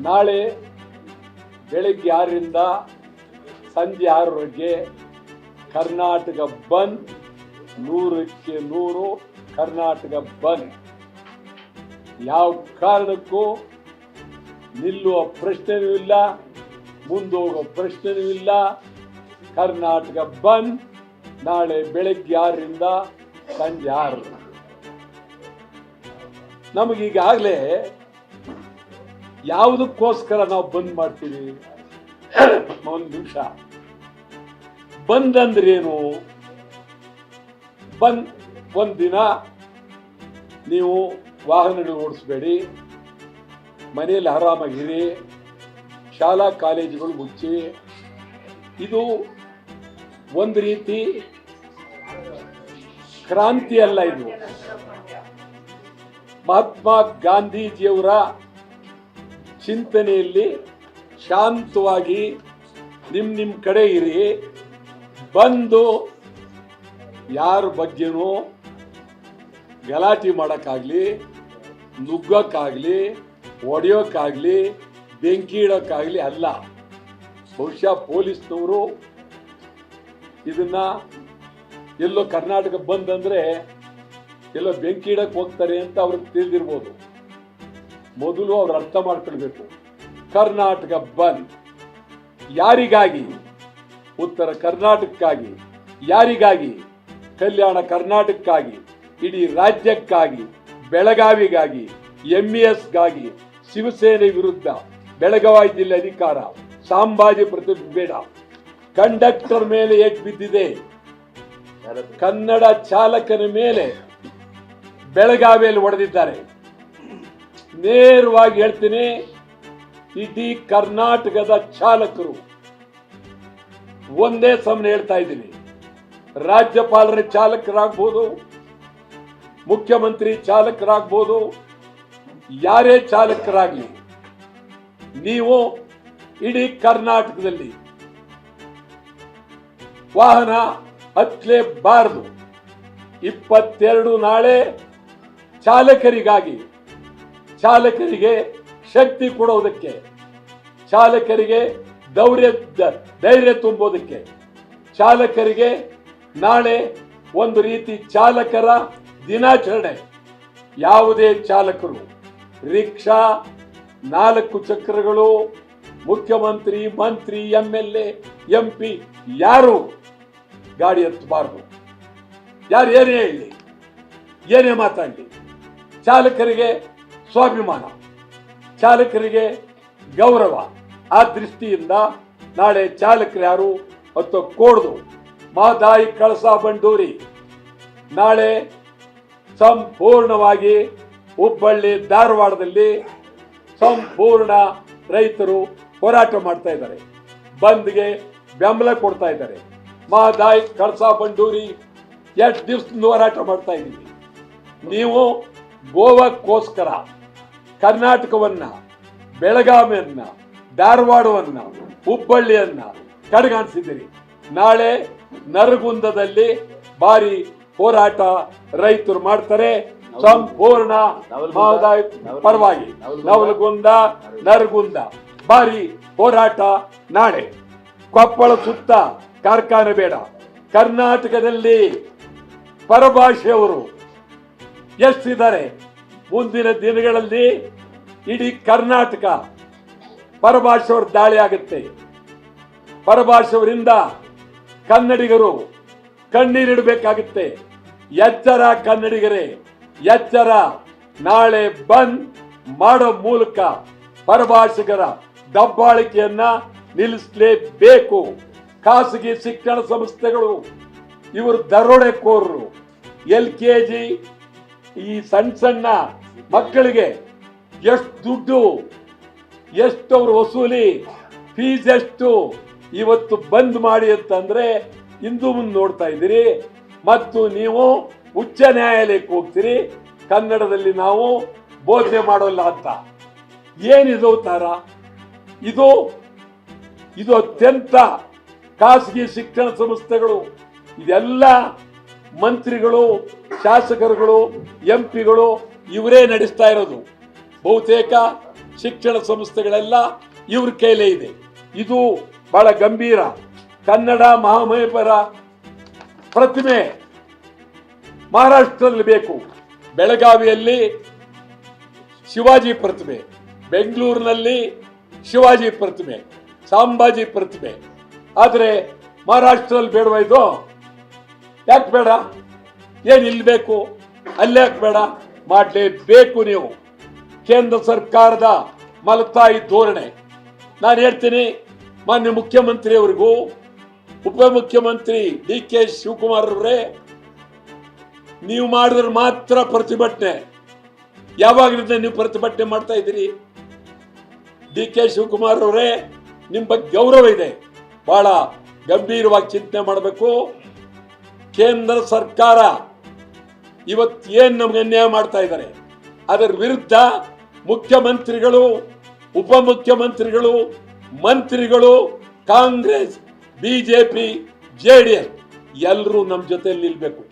ನಾಳೆ ಬೆಳಗ್ಗೆ ಆರರಿಂದ ಸಂಜೆ ಆರರವರೆಗೆ ಕರ್ನಾಟಕ ಬಂದ್, ನೂರಕ್ಕೆ ನೂರು ಕರ್ನಾಟಕ ಬಂದ್. ಯಾವ ಕಾರಣಕ್ಕೂ ನಿಲ್ಲುವ ಪ್ರಶ್ನೆಯೂ ಇಲ್ಲ ಮುಂದೋಗೋ ಪ್ರಶ್ನೆಯೂ ಇಲ್ಲ. ಕರ್ನಾಟಕ ಬಂದ್ ನಾಳೆ ಬೆಳಗ್ಗೆ ಆರರಿಂದ ಸಂಜೆ ಆರು. ನಮಗೀಗಾಗಲೇ ಯಾವುದಕ್ಕೋಸ್ಕರ ನಾವು ಬಂದ್ ಮಾಡ್ತೀವಿ? ಒಂದು ನಿಮಿಷ. ಬಂದ್ ಅಂದ್ರೇನು ಬಂದ್, ಒಂದ್ ದಿನ ನೀವು ವಾಹನಗಳು ಓಡಿಸ್ಬೇಡಿ. ಮನೆಯಲ್ಲಿ ಆರಾಮಾಗಿರಿ. ಶಾಲಾ, ಕಾಲೇಜುಗಳು ಮುಚ್ಚಿ. ಇದು ಒಂದು ರೀತಿ ಕ್ರಾಂತಿ ಅಲ್ಲ ಇದು. ಮಹಾತ್ಮ ಗಾಂಧೀಜಿಯವರ ಚಿಂತನೆಯಲ್ಲಿ ಶಾಂತವಾಗಿ ನಿಮ್ಮ ನಿಮ್ಮ ಕಡೆ ಇರಿ. ಬಂದು ಯಾರ ಬಗ್ಗೆನೂ ಗಲಾಟೆ ಮಾಡೋಕ್ಕಾಗಲಿ, ನುಗ್ಗೋಕ್ಕಾಗಲಿ ಒಡೆಯೋಕ್ಕಾಗಲಿ ಬೆಂಕಿ ಇಡೋಕ್ಕಾಗಲಿ ಅಲ್ಲ. ಬಹುಶಃ ಪೊಲೀಸ್ನವರು ಇದನ್ನು ಎಲ್ಲೋ ಕರ್ನಾಟಕ ಬಂದಂದರೆ ಎಲ್ಲೋ ಬೆಂಕಿ ಇಡೋಕ್ಕೆ ಹೋಗ್ತಾರೆ ಅಂತ ಅವ್ರಿಗೆ ತಿಳಿದಿರ್ಬೋದು. ಮೊದಲು ಅವ್ರು ಅರ್ಥ ಮಾಡ್ಕೊಳ್ಬೇಕು. ಕರ್ನಾಟಕ ಬಂದ್ ಯಾರಿಗಾಗಿ? ಉತ್ತರ ಕರ್ನಾಟಕಕ್ಕಾಗಿ, ಯಾರಿಗಾಗಿ? ಕಲ್ಯಾಣ ಕರ್ನಾಟಕಕ್ಕಾಗಿ, ಇಡೀ ರಾಜ್ಯಕ್ಕಾಗಿ, ಬೆಳಗಾವಿಗಾಗಿ ಎಂ ಎಸ್ಗಾಗಿ ಶಿವಸೇನೆ ವಿರುದ್ಧ ಬೆಳಗಾವಿ ಜಿಲ್ಲೆ ಅಧಿಕಾರ ಸಾಂಬಾಜಿ ಪ್ರತಿಬೇಡ ಕಂಡಕ್ಟರ್ ಮೇಲೆ ಏಟ್ ಬಿದ್ದಿದೆ. ಕನ್ನಡ ಚಾಲಕನ ಮೇಲೆ ಬೆಳಗಾವಿಯಲ್ಲಿ ಹೊಡೆದಿದ್ದಾರೆ. ನೇರವಾಗಿ ಹೇಳ್ತೀನಿ, ಇಡೀ ಕರ್ನಾಟಕದ ಚಾಲಕರು ಒಂದೇ ಸಮನೆ ಹೇಳ್ತಾ ಇದ್ದೀನಿ. ರಾಜ್ಯಪಾಲರ ಚಾಲಕರಾಗ್ಬೋದು, ಮುಖ್ಯಮಂತ್ರಿ ಚಾಲಕರಾಗ್ಬೋದು, ಯಾರೇ ಚಾಲಕರಾಗಲಿ, ನೀವು ಇಡೀ ಕರ್ನಾಟಕದಲ್ಲಿ ವಾಹನ ಹತ್ತಲೇಬಾರದು. ಇಪ್ಪತ್ತೆರಡು ನಾಳೆ ಚಾಲಕರಿಗಾಗಿ ಚಾಲಕರಿಗೆ ಶಕ್ತಿ ಕೊಡೋದಕ್ಕೆ, ಚಾಲಕರಿಗೆ ದೌರ್ಯ, ಧೈರ್ಯ ತುಂಬೋದಕ್ಕೆ, ಚಾಲಕರಿಗೆ ನಾಳೆ ಒಂದು ರೀತಿ ಚಾಲಕರ ದಿನಾಚರಣೆ. ಯಾವುದೇ ಚಾಲಕರು, ರಿಕ್ಷಾ, ನಾಲ್ಕು ಚಕ್ರಗಳು, ಮುಖ್ಯಮಂತ್ರಿ, ಮಂತ್ರಿ ಎಂ ಎಲ್ ಎಂ ಪಿ ಯಾರು ಗಾಡಿ ಹತ್ತಬಾರ್ದು? ಯಾರು ಏನೇ ಹೇಳಿ ಏನೇ ಮಾತಾಡಲಿ, ಚಾಲಕರಿಗೆ ಸ್ವಾಭಿಮಾನ. ಚಾಲಕರಿಗೆ ಗೌರವ. ಆ ದೃಷ್ಟಿಯಿಂದ ನಾಳೆ ಚಾಲಕರು ಯಾರು ಮತ್ತು ಕೋಡ್ದು ಮಾದಾಯಿ ಕಳಸ ಬಂಡೂರಿ. ನಾಳೆ ಸಂಪೂರ್ಣವಾಗಿ ಹುಬ್ಬಳ್ಳಿ ಧಾರವಾಡದಲ್ಲಿ ಸಂಪೂರ್ಣ ರೈತರು ಹೋರಾಟ ಮಾಡ್ತಾ ಇದ್ದಾರೆ. ಬಂದ್ಗೆ ಬೆಂಬಲ ಕೊಡ್ತಾ ಇದ್ದಾರೆ. ಮಾದಾಯಿ ಕಳಸ ಬಂಡೂರಿ ಎಷ್ಟು ದಿವಸದಿಂದ ಹೋರಾಟ ಮಾಡ್ತಾ ಇದ್ದೀವಿ. ನೀವು ಗೋವಾಕ್ಕೋಸ್ಕರ ಕರ್ನಾಟಕವನ್ನ ಬೆಳಗಾವಿಯನ್ನ ಧಾರವಾಡವನ್ನ ಹುಬ್ಬಳ್ಳಿಯನ್ನ ಕಡೆಗಾಣಿಸಿದ್ದೀರಿ. ನಾಳೆ ನರಗುಂದದಲ್ಲಿ ಭಾರಿ ಹೋರಾಟ ರೈತರು ಮಾಡ್ತಾರೆ. ಸಂಪೂರ್ಣ ಪರವಾಗಿ. ನವಲಗುಂದ ನರಗುಂದ. ಭಾರಿ ಹೋರಾಟ ನಾಳೆ. ಕೊಪ್ಪಳ ಸುತ್ತ ಕಾರ್ಖಾನೆ ಬೇಡ. ಕರ್ನಾಟಕದಲ್ಲಿ ಪರಭಾಷೆಯವರು ಎಷ್ಟಿದ್ದಾರೆ? ಮುಂದಿನ ದಿನಗಳಲ್ಲಿ ಇಡೀ ಕರ್ನಾಟಕ ಪರಭಾಷೆಯವ್ರ ದಾಳಿ ಆಗುತ್ತೆ. ಪರಭಾಷೆಯವರಿಂದ ಕನ್ನಡಿಗರು ಕಣ್ಣೀರಿಡಬೇಕಾಗುತ್ತೆ ಎಚ್ಚರ ಕನ್ನಡಿಗರೇ, ಎಚ್ಚರ. ನಾಳೆ ಬಂದ್ ಮಾಡೋ ಮೂಲಕ ಪರಭಾಷಿಗರ ದಬ್ಬಾಳಿಕೆಯನ್ನ ನಿಲ್ಲಿಸಲೇಬೇಕು. ಖಾಸಗಿ ಶಿಕ್ಷಣ ಸಂಸ್ಥೆಗಳು, ಇವರು ದರೋಡೆಕೋರರು. ಎಲ್ ಕೆ ಜಿ ಈ ಸಣ್ಣ ಸಣ್ಣ ಮಕ್ಕಳಿಗೆ ಎಷ್ಟು ದುಡ್ಡು ಎಷ್ಟು ಅವ್ರ ವಸೂಲಿ, ಫೀಸ್ ಎಷ್ಟು, ಇವತ್ತು ಬಂದ್ ಮಾಡಿ ಅಂತಂದ್ರೆ ಇಂದು ಮುಂದೆ ನೋಡ್ತಾ ಇದ್ದೀರಿ. ಮತ್ತು ನೀವು ಉಚ್ಚ ನ್ಯಾಯಾಲಯಕ್ಕೆ ಹೋಗ್ತೀರಿ. ಕನ್ನಡದಲ್ಲಿ ನಾವು ಬೋಧನೆ ಮಾಡೋಲ್ಲ ಅಂತ. ಏನಿದು ತರ ಇದು ಇದು ಅತ್ಯಂತ ಖಾಸಗಿ ಶಿಕ್ಷಣ ಸಂಸ್ಥೆಗಳು. ಇದೆಲ್ಲ ಮಂತ್ರಿಗಳು, ಶಾಸಕರುಗಳು, ಎಂ ಪಿಗಳು ಇವರೇ ನಡೆಸ್ತಾ ಇರೋದು. ಬಹುತೇಕ ಶಿಕ್ಷಣ ಸಂಸ್ಥೆಗಳೆಲ್ಲ ಇವ್ರ ಕೈಲೇ ಇದೆ. ಇದು ಬಹಳ ಗಂಭೀರ ಕನ್ನಡ ಮಹಾಮಹಿಪರ ಪ್ರತಿಮೆ ಮಹಾರಾಷ್ಟ್ರದಲ್ಲಿ ಬೇಕು. ಬೆಳಗಾವಿಯಲ್ಲಿ ಶಿವಾಜಿ ಪ್ರತಿಮೆ, ಬೆಂಗಳೂರಿನಲ್ಲಿ ಶಿವಾಜಿ ಪ್ರತಿಮೆ, ಸಾಂಬಾಜಿ ಪ್ರತಿಮೆ. ಆದರೆ ಮಹಾರಾಷ್ಟ್ರದಲ್ಲಿ ಬೇಡವಾ ಯಾಕೆ ಬೇಡ? ಏನು ಇಲ್ಲಿ ಬೇಕು ಅಲ್ಲಿ ಯಾಕೆ ಬೇಡ? ಮಾಡಲೇಬೇಕು ನೀವು. ಕೇಂದ್ರ ಸರ್ಕಾರದ ಮಲತಾಯಿ ಧೋರಣೆ. ನಾನು ಹೇಳ್ತೀನಿ, ಮಾನ್ಯ ಮುಖ್ಯಮಂತ್ರಿಯವರಿಗೂ ಉಪಮುಖ್ಯಮಂತ್ರಿ ಡಿ ಕೆ ಶಿವಕುಮಾರ್ ಅವರೇ, ನೀವು ಮಾಡಿದ್ರೆ ಮಾತ್ರ ಪ್ರತಿಭಟನೆ. ಯಾವಾಗಲಿಂದ ನೀವು ಪ್ರತಿಭಟನೆ ಮಾಡ್ತಾ ಇದ್ದೀರಿ? ಡಿ ಕೆ ಶಿವಕುಮಾರ್ ಅವರೇ, ನಿಮ್ಮ ಬಗ್ಗೆ ಗೌರವ ಇದೆ. ಬಹಳ ಗಂಭೀರವಾಗಿ ಚಿಂತನೆ ಮಾಡಬೇಕು. ಕೇಂದ್ರ ಸರ್ಕಾರ ಇವತ್ತು ಏನು ನಮ್ಗೆ ಅನ್ಯಾಯ ಮಾಡ್ತಾ ಇದ್ದಾರೆ? ಅದರ ವಿರುದ್ಧ ಮುಖ್ಯಮಂತ್ರಿಗಳು, ಉಪಮುಖ್ಯಮಂತ್ರಿಗಳು, ಮಂತ್ರಿಗಳು, ಕಾಂಗ್ರೆಸ್, ಬಿಜೆಪಿ ಜೆಡಿಎಸ್ ಎಲ್ಲರೂ ನಮ್ಮ ಜೊತೆಯಲ್ಲಿ ನಿಲ್ಬೇಕು.